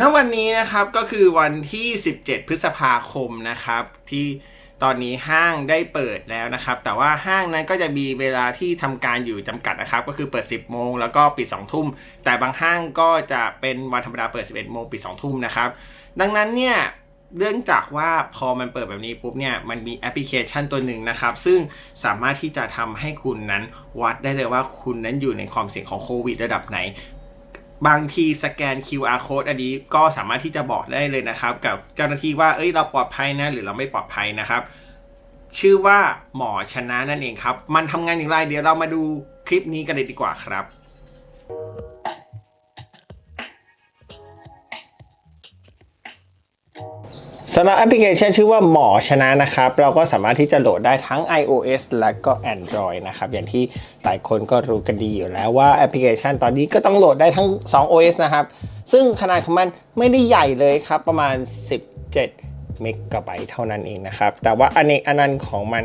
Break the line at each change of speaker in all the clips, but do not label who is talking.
ณวันนี้นะครับก็คือวันที่ 17 พฤษภาคมนะครับ ที่ตอนนี้ห้างได้เปิดแล้วนะครับ แต่ว่าห้างนั้นก็จะมีเวลาที่ทำการอยู่จำกัดนะครับ ก็คือเปิด 10 โมงแล้วก็ปิด 2 ทุ่ม แต่บางห้างก็จะเป็นวันธรรมดาเปิด 11 โมงปิด 2 ทุ่มนะครับ ดังนั้นเนี่ยเนื่องจากว่าพอมันเปิดแบบนี้ปุ๊บเนี่ยมันมีแอปพลิเคชันตัวหนึ่งนะครับ ซึ่งสามารถที่จะทำให้คุณนั้นวัดได้เลยว่าคุณนั้นอยู่ในความเสี่ยงของโควิดระดับไหน บางทีสแกน QR code อันนี้ก็สามารถที่จะบอกได้เลยนะครับ กับเจ้าหน้าที่ว่าเอ้ยเราปลอดภัยนะหรือเราไม่ปลอดภัยนะครับ ชื่อว่าหมอชนะนั่นเองครับ มันทำงานอย่างไรเดี๋ยวเรามาดูคลิปนี้กันเลยดีกว่าครับ สำหรับแอปพลิเคชันชื่อว่าหมอชนะนะครับ เราก็สามารถที่จะโหลดได้ทั้ง iOS และก็ Android นะครับ อย่างที่หลายคนก็รู้กันดีอยู่แล้วว่าแอปพลิเคชันตอนนี้ก็ต้องโหลดได้ทั้ง 2 OS นะครับ ซึ่งขนาดของมันไม่ได้ใหญ่เลยครับ ประมาณ 17 เมกะไบต์เท่านั้นเองนะครับ แต่ว่าอันเอกอันนั้นของมัน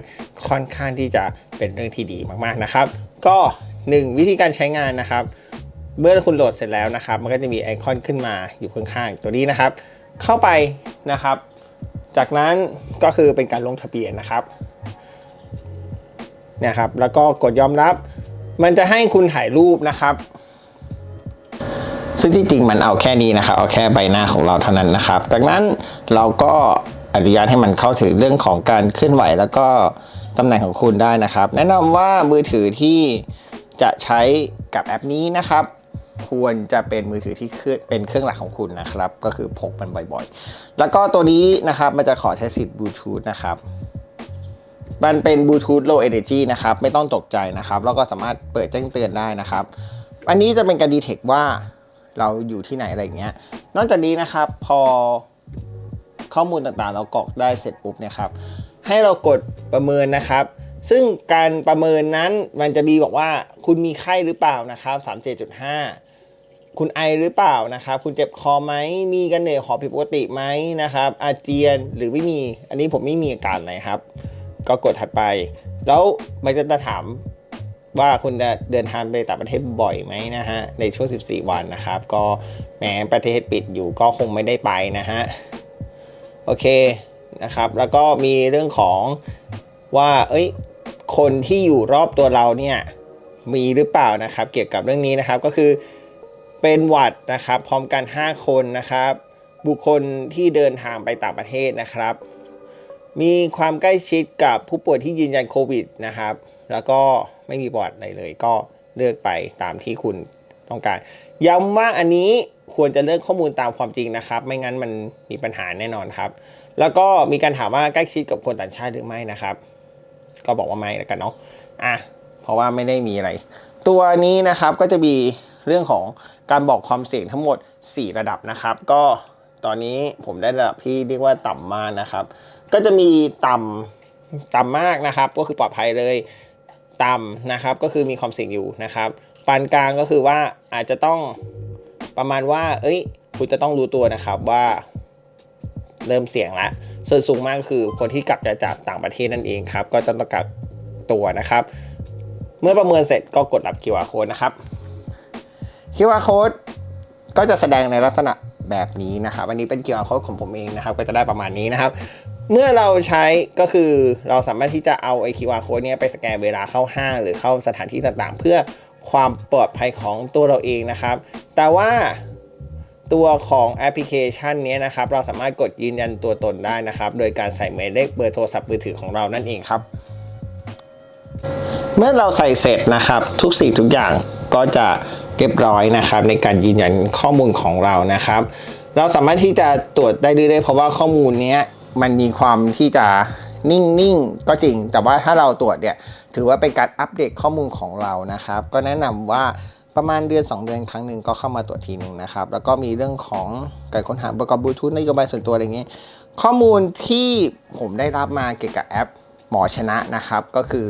ค่อนข้างที่จะเป็นเรื่องที่ดีมากๆนะครับ ก็ 1 วิธีการใช้งานนะครับ เมื่อคุณโหลดเสร็จแล้วนะครับ มันก็จะมีไอคอนขึ้นมาอยู่ข้างๆตัวนี้นะครับ เข้าไปนะครับ จากนั้นก็คือเป็นการลงทะเบียนนะครับเนี่ยครับ แล้วก็กดยอมรับ มันจะให้คุณถ่ายรูปนะครับ ซึ่งที่จริงมันเอาแค่นี้นะครับ เอาแค่ใบหน้าของเราเท่านั้นนะครับ จากนั้นเราก็อนุญาตให้มันเข้าถึงเรื่องของการเคลื่อนไหว แล้วก็ตำแหน่งของคุณได้นะครับ แนะนำว่ามือถือที่จะใช้กับแอปนี้นะครับ ควรจะเป็นมือถือที่เป็นเครื่องหลักของคุณนะครับ ก็คือพกมันบ่อยๆ แล้วก็ตัวนี้นะครับมันจะขอใช้สิทธิ์บลูทูธนะครับมันเป็นบลูทูธ low energy นะครับไม่ต้องตกใจนะครับ แล้วก็สามารถเปิดแจ้งเตือนได้นะครับ อันนี้จะเป็นการดีเทคว่าเราอยู่ที่ไหนอะไรเงี้ย นอกจากนี้นะครับพอข้อมูลต่างๆ เรากรอกได้เสร็จปุ๊บเนี่ยครับ ให้เรากดประเมินนะครับ ซึ่งการประเมินนั้นมันจะมีบอกว่าคุณมีไข้หรือเปล่านะครับ37.5 คุณไอหรือเปล่านะครับ คุณเจ็บคอไหมมีกันเหนื่อยหอบผิดปกติไหมนะครับ อาเจียนหรือไม่มี อันนี้ผมไม่มีอาการอะไรครับ ก็กดถัดไป แล้วมันจะถามว่าคุณจะเดินทางไปต่างประเทศบ่อยไหมนะฮะ ในช่วง 14 วันนะครับ ก็แม้ประเทศปิดอยู่ก็คงไม่ได้ไปนะฮะ โอเคนะครับ แล้วก็มีเรื่องของว่า เอ้ย คนที่อยู่รอบตัวเราเนี่ย มีหรือเปล่านะครับ เกี่ยวกับเรื่องนี้นะครับ ก็คือ เป็นหวัดนะครับ พร้อมกัน 5 คนนะครับ บุคคลที่เดินทางไปต่างประเทศนะครับ มีความใกล้ชิดกับผู้ป่วยที่ยืนยันโควิดนะครับ แล้วก็ไม่มีประวัติอะไรเลย ก็เลือกไปตามที่คุณต้องการ ย้ำว่าอันนี้ควรจะเลือกข้อมูลตามความจริงนะครับ ไม่งั้นมันมีปัญหาแน่นอนครับ แล้วก็มีการถามว่าใกล้ชิดกับคนต่างชาติหรือไม่นะครับ ก็บอกว่าไม่แล้วกันเนาะอะเพราะว่าไม่ได้มีอะไร ตัวนี้นะครับก็จะมี เรื่องของการบอกความเสี่ยงทั้งหมด 4 ระดับนะครับ ก็ตอนนี้ผมได้ระดับที่เรียกว่าต่ำมากนะครับ ก็จะมีต่ำต่ำมากนะครับ ก็คือปลอดภัยเลยต่ำนะครับก็คือมีความเสี่ยงอยู่นะครับปานกลางก็คือว่าอาจจะต้องประมาณว่า เอ้ย คุณจะต้องรู้ตัวนะครับว่าเริ่มเสี่ยงละส่วนสูงมากคือคนที่กลับจากต่างประเทศนั่นเองครับ ก็จะต้องกักตัวนะครับ เมื่อประเมินเสร็จก็กดรับ QR code นะครับ QR code ก็จะแสดงในลักษณะแบบนี้นะครับ อันนี้เป็น QR code ของผมเองนะครับ ก็จะได้ประมาณนี้นะครับ เมื่อเราใช้ก็คือเราสามารถที่จะเอาไอ้ QR code เนี้ยไปสแกนเวลาเข้าห้างหรือเข้าสถานที่ต่างๆ เพื่อความปลอดภัยของตัวเราเองนะครับ แต่ว่าตัวของแอปพลิเคชันนี้นะครับ เราสามารถกดยืนยันตัวตนได้นะครับ โดยการใส่หมายเลขเบอร์โทรศัพท์มือถือของเรานั่นเองครับ เมื่อเราใส่เสร็จนะครับ ทุกสิ่งทุกอย่างก็จะ เรียบร้อยนะครับ ในการยืนยันข้อมูลของเรานะครับ เราสามารถที่จะตรวจได้เรื่อยๆเพราะว่าข้อมูลนี้มันมีความที่จะนิ่งๆก็จริง แต่ว่าถ้าเราตรวจเนี่ยถือว่าเป็นการอัปเดตข้อมูลของเรานะครับ ก็แนะนำว่าประมาณเดือน 2 เดือนครั้งหนึ่งก็เข้ามาตรวจทีหนึ่งนะครับ แล้วก็มีเรื่องของการค้นหาประกอบบลูทูธนโยบายส่วนตัวอะไรเงี้ยข้อมูลที่ผมได้รับมาเกี่ยวกับแอปหมอชนะนะครับ ก็คือ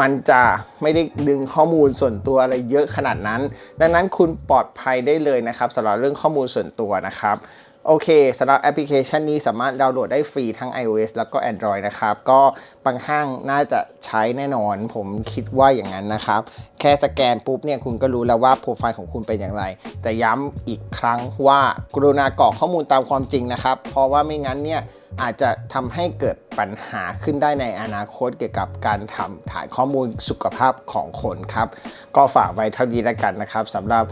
มันจะไม่ได้ดึงข้อมูลส่วนตัวอะไรเยอะขนาดนั้น ดังนั้นคุณปลอดภัยได้เลยนะครับสำหรับเรื่องข้อมูลส่วนตัวนะครับ โอเคสำหรับแอปพลิเคชันนี้สามารถดาวน์โหลดได้ฟรีทั้ง iOS แล้วก็ Android นะครับ ก็บางห้างน่าจะใช้แน่นอน ผมคิดว่าอย่างนั้นนะครับ แค่สแกนปุ๊บเนี่ยคุณก็รู้แล้วว่าโปรไฟล์ของคุณเป็นอย่างไร แต่ย้ำอีกครั้งว่ากรุณากรอกข้อมูลตามความจริงนะครับ เพราะว่าไม่งั้นเนี่ยอาจจะทำให้เกิดปัญหาขึ้นได้ในอนาคตเกี่ยวกับการทำฐานข้อมูลสุขภาพของคนครับ ก็ฝากไว้เท่านี้แล้วกันนะครับสำหรับ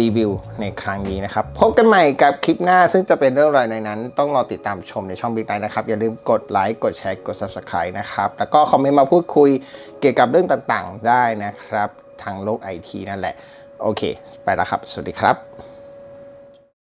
รีวิวในครั้งนี้นะครับ พบกันใหม่กับคลิปหน้าซึ่งจะเป็นเรื่องอะไรในนั้น ต้องรอติดตามชมในช่องบิ๊กไ i นะครับ อย่าลืมกดไลค์กดแชร์กด Subscribe นะครับ แล้วก็คอมเมนต์มาพูดคุยเกี่ยวกับเรื่องต่างๆ ได้นะครับ ทางโลกไอทีนั่นแหละ โอเค ไปแล้วครับ สวัสดีครับ